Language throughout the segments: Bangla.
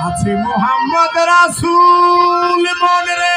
আছে মোহাম্মদ রাসুল মনে রে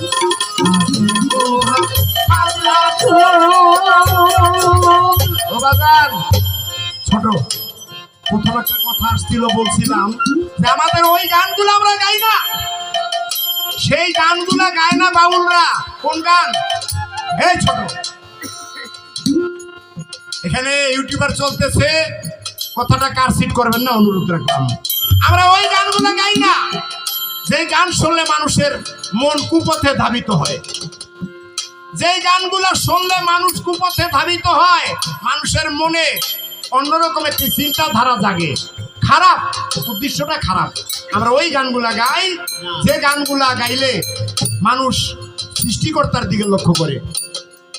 ছোট প্রথম একটা কথা আসছিল, বলছিলাম যে আমাদের ওই গানগুলো আমরা গাই না। সেই গানগুলা গায় না বাউলরা। কোন গান? এই ছোট। এখানে ইউটিউবার চলতেছে। কথাটা করবেন না, অনুরোধ রাখলাম। আমরা ওই গানগুলো গাই না। যে গান শুনলে মানুষের মন কুপথে ধাবিত হয়। যে গানগুলো শুনলে মানুষ কুপথে ধাবিত হয়, মানুষের মনে অন্যরকম একটি চিন্তাধারা জাগে। খারাপ, উদ্দেশ্যটা খারাপ। আমরা ওই গানগুলা গাই, যে গানগুলা গাইলে মানুষ সৃষ্টিকর্তার দিকে লক্ষ্য করে।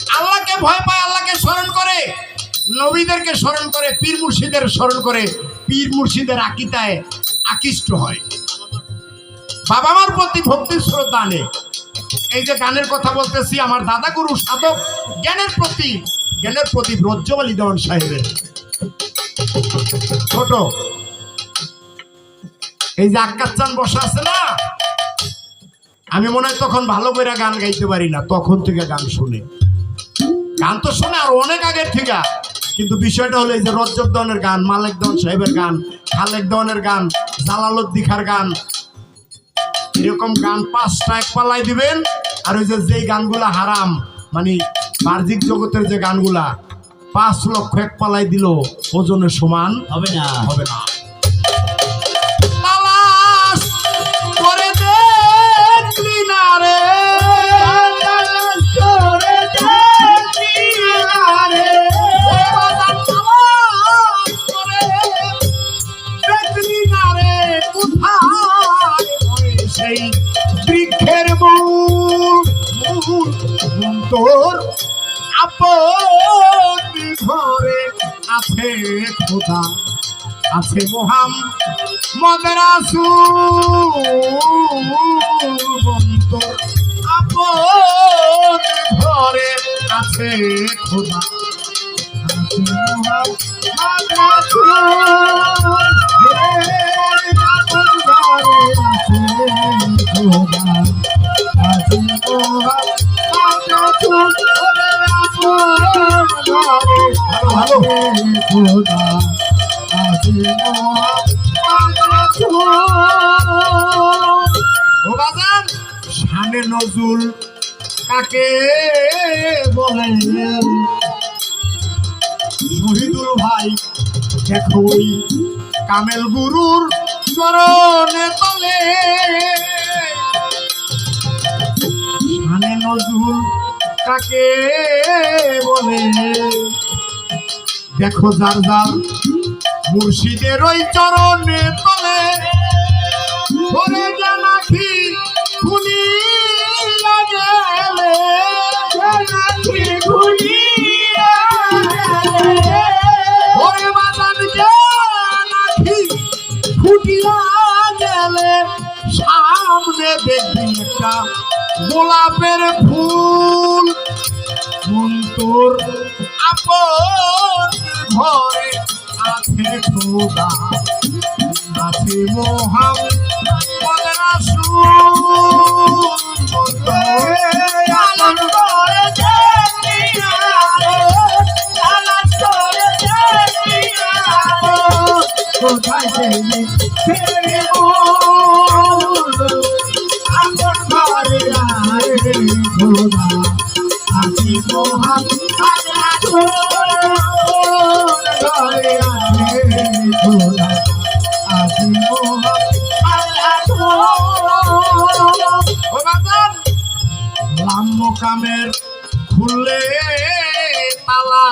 আল্লাহকে ভয় পায়, আল্লাহকে স্মরণ করে। নবীদেরকে স্মরণ করে, পীর মুর্শিদের স্মরণ করে। পীর মুর্শিদের আকিতায় আকৃষ্ট হয়। বাবা মার প্রতি ভক্তি শ্রদ্ধা আনে। এই যে গানের কথা বলতেছি, আমার দাদা গুরু সাধক জ্ঞানের প্রতি জ্ঞানের প্রতি রজ্জব আলী দেওয়ান সাহেবের। ছোট। এই যে আক্কাচ্চান বসা আছে না? আমি মনে হয় তখন ভালো করে গান গাইতে পারি না, তখন থেকে গান শুনে। গান তো শোনে আর অনেক আগের থেকে, কিন্তু বিষয়টা হলো এই যে রজ্জব দনের গান, মালেক দন সাহেবের গান, খালেক দনের গান জালালুদ্দিখার গান, এরকম গান পাঁচটা এক পাল্লাই দিবেন, আর ওই যে যেই গানগুলা হারাম মানে বাহ্যিক জগতের যে গানগুলা পাঁচ লক্ষ এক পালাই দিল ওজনের সমান হবে না। হবে না। তোর আপন ঘরে আছে খোদা আছে মোহাম মদরাসু তোর আপন ঘরে আছে খোদা আছে খোদা নজুল কাকে বলে শহীদুল ভাই দেখো কামেল গুরুর চরণে তলে নজুল কাকে বলে দেখো যার যার মুর্শিদের ওই চরণে তলে। খুলি গেলে সামনে গোলাপের ফুল। মন্তর আপন ঘরে আছে খোদা। আছে মোহাম্মদ কোথায় কামের খুললে তালা।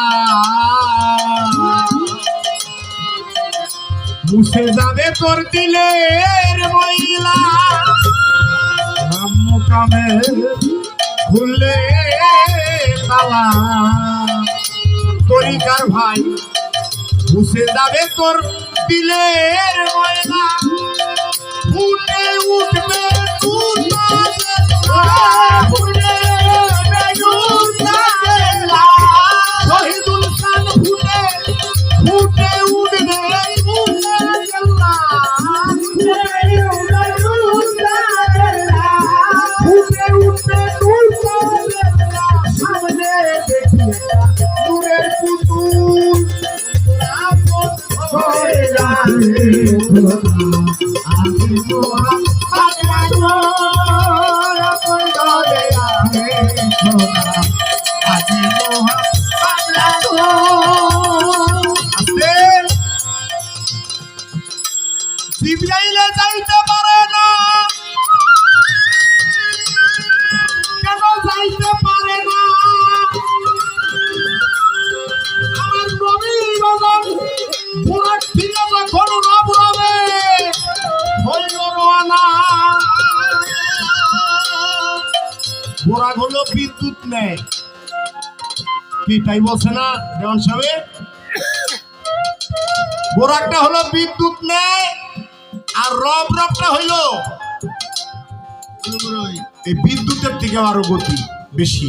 মুছে যাবে তোর দিলের মহিলা লাম্ব কামের খুললে তালা। তরিকার ভাই, মুছে যাবে তোর দিলের ময়লা। ফুটে উঠবে ফুটে তাই বলছে না দেওয়ান সাহেব? বোরাকটা হলো বিদ্যুৎ নেয় আর রব রবটা হইল এই বিদ্যুতের থেকে আরও গতি বেশি।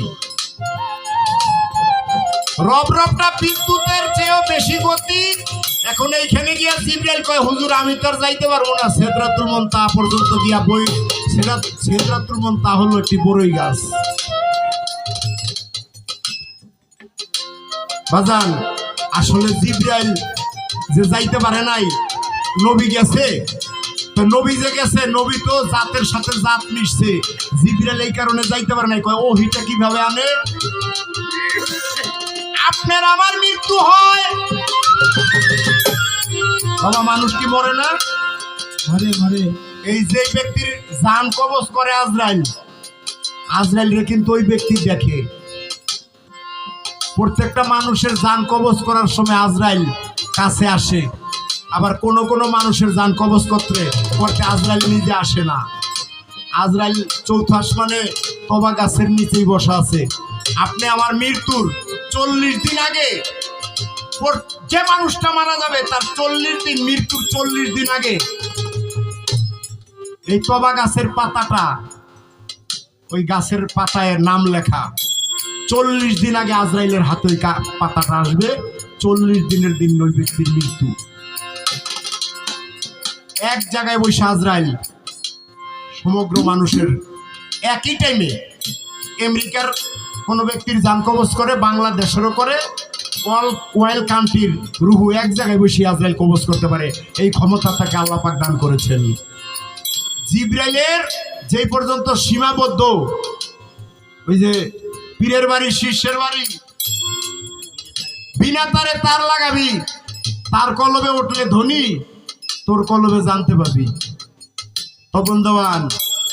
রব রবটা বিদ্যুতের চেয়েও বেশি গতি। এখন এইখানে গিয়া জিব্রাইল কয়, হুজুর, আমি তো আর যাইতে পারব না। সেদরাতুল মন্তা পর্যন্ত গিয়া বই সেদরাতুল মন্তা হলো একটি বড়ই গাছ। বাজান আসলে জিব্রাইল যে যাইতে পারে নাই নবী গেছে। তো নবী যে গেছে নবী তো জাতের সাথে জাত মিশছে। জিব্রাইল এই কারণে যাইতে পারে নাই। কয় ও হিটা কীভাবে আনে? আপনার আমার মৃত্যু হয়। বাবা মানুষ কি মরে না? ঘরে ঘরে এই যে ব্যক্তির জান কবজ করে আজরাইল আজরাইল রে কিন্তু ওই ব্যক্তি দেখে। প্রত্যেকটা মানুষের জান কবজ করার সময় আজরাইল কাছে আসে। আবার কোন কোন মানুষের জান কবজ করতে করতে আজরাইল নিজে আসে না। আজরাইল চৌথ আসমানে কবা গাছের নিচেই বসা আছে। আপনি আমার মৃত্যুর চল্লিশ দিন আগে যে মানুষটা মারা যাবে, তার চল্লিশ দিন মৃত্যুর চল্লিশ দিন আগে এই কবা গাছের পাতাটা ওই গাছের পাতায় নাম লেখা। চল্লিশ দিন আগে আজরাইলের হাতে ওই পাতাটা আসবে। চল্লিশ দিনের দিন ওই ব্যক্তির মৃত্যু। এক জায়গায় বসে আজরাইল, সমগ্র মানুষের একই টাইমে আমেরিকার কোনো ব্যক্তির যান কবজ করে, বাংলাদেশেরও করে অল ওয়েল কান্ট্রির রুহু এক জায়গায় বসে আজরাইল কবজ করতে পারে। এই ক্ষমতা তাকে আল্লাহ পাক দান করেছেন। জিব্রাইলের যেই পর্যন্ত সীমাবদ্ধ, ওই যে পীরের বাড়ি, শিষ্যের বাড়ি। বিনা তারে তার লাগাবি। তার কলবে উঠলে ধনী, তোর কলবে জানতে পারবি। তপন দেওয়ান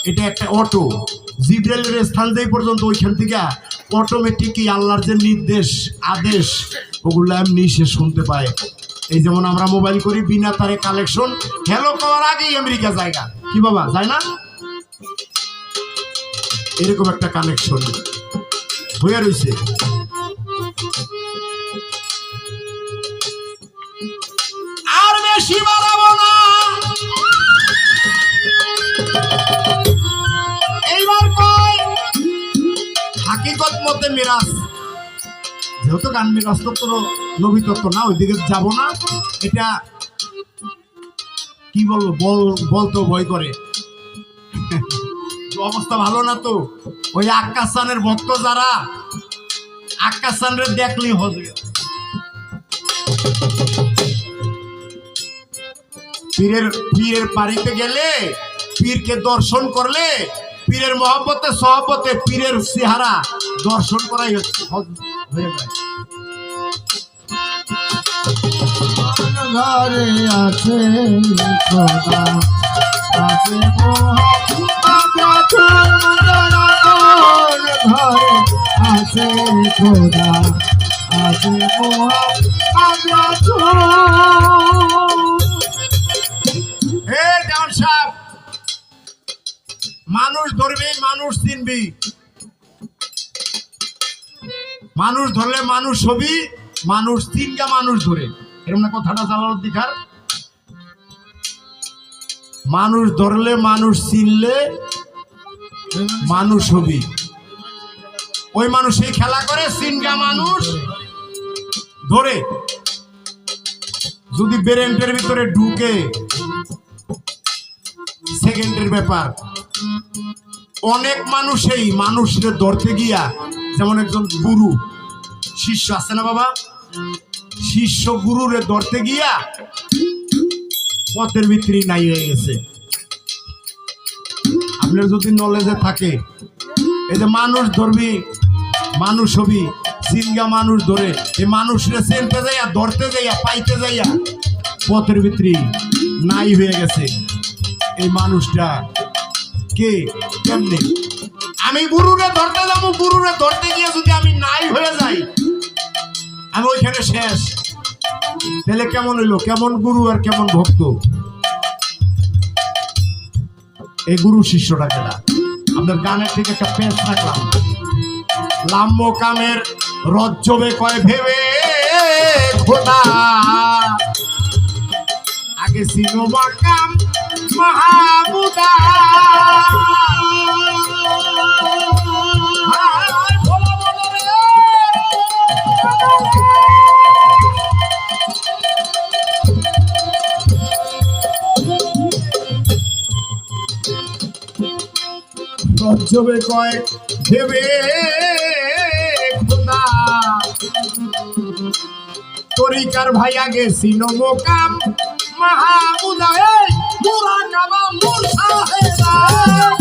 এটা একটা অটো। জিব্রাইলের স্থান যেই পর্যন্ত, ওইখান থেকে অটোমেটিকই আল্লাহর যে নির্দেশ, আদেশ, ওগুলো এমনি সে শুনতে পায়। এই যেমন আমরা মোবাইল করি, বিনা তারে কালেকশন হ্যালো করার আগেই আমেরিকা জায়গা কি বাবা, যায় না? এরকম একটা কানেকশন হয়ে রয়েছে আর হাকিকত মতে মিরাজ। যেহেতু গান মিরাজ তত্ত্ব নবী না, ওইদিকে যাব না। এটা কি বলব? বল বলতো ভয় করে। অবস্থা ভালো না তো? ওই আক্কাসানের ভক্ত যারা আক্কাসানের দেখলেই হবে। পীরের পীরের বাড়িতে গেলে, পীরকে দর্শন করলে, পীরের মহব্বতে সহবতে পীরের চেহারা দর্শন করাই হচ্ছে আছে আছে মানুষ মানুষ চিনবি মানুষ ধরলে মানুষ হবি মানুষ তিনটা মানুষ ধরে। এরকম না কথাটা জালালুদ্দিখার মানুষ ধরলে মানুষ চিনলে মানুষ হবি। ওই মানুষ এই খেলা করে, সিনগা মানুষ। ধরে। যদি বেরেন্টের ভিতরে ঢুকে, সেকেন্ডের ব্যাপার। অনেক মানুষই মানুষকে ধরতে গিয়া, যেমন একজন গুরু, শিষ্য আছে না বাবা? শিষ্য গুরুরে ধরতে গিয়া, পথের ভিতরে নাই হয়ে গেছে। আপনার যদি নলেজে থাকে, এই যে মানুষ ধরবি মানুষ হবি সিনগা মানুষ ধরে, এই মানুষরে চেনতে যাইয়া, ধরতে যাইয়া, পাইতে যাইয়া, পথের ভিতরে নাই হয়ে গেছে। এই মানুষটা কে? কেমনে? আমি গুরুরে ধরতে যাব গুরুরে ধরতে গিয়ে যদি আমি নাই হয়ে যাই, আমি ওইখানে শেষ। তাহলে কেমন হইল? কেমন গুরু আর কেমন ভক্ত? এই গুরু শিষ্যটা কেনা আপনার গানের থেকে একটা পেশ রাখলাম। লাম্ব কামের রজ্জবে কয়, ভেবে আগে কাম মাহমুদা রজ্জবে কয় ভেবে খোদা। তরিকার ভাই আগে ছিল মোকাম উদয় মুরা কাবা মুরসাহেদা মুরসাহেদা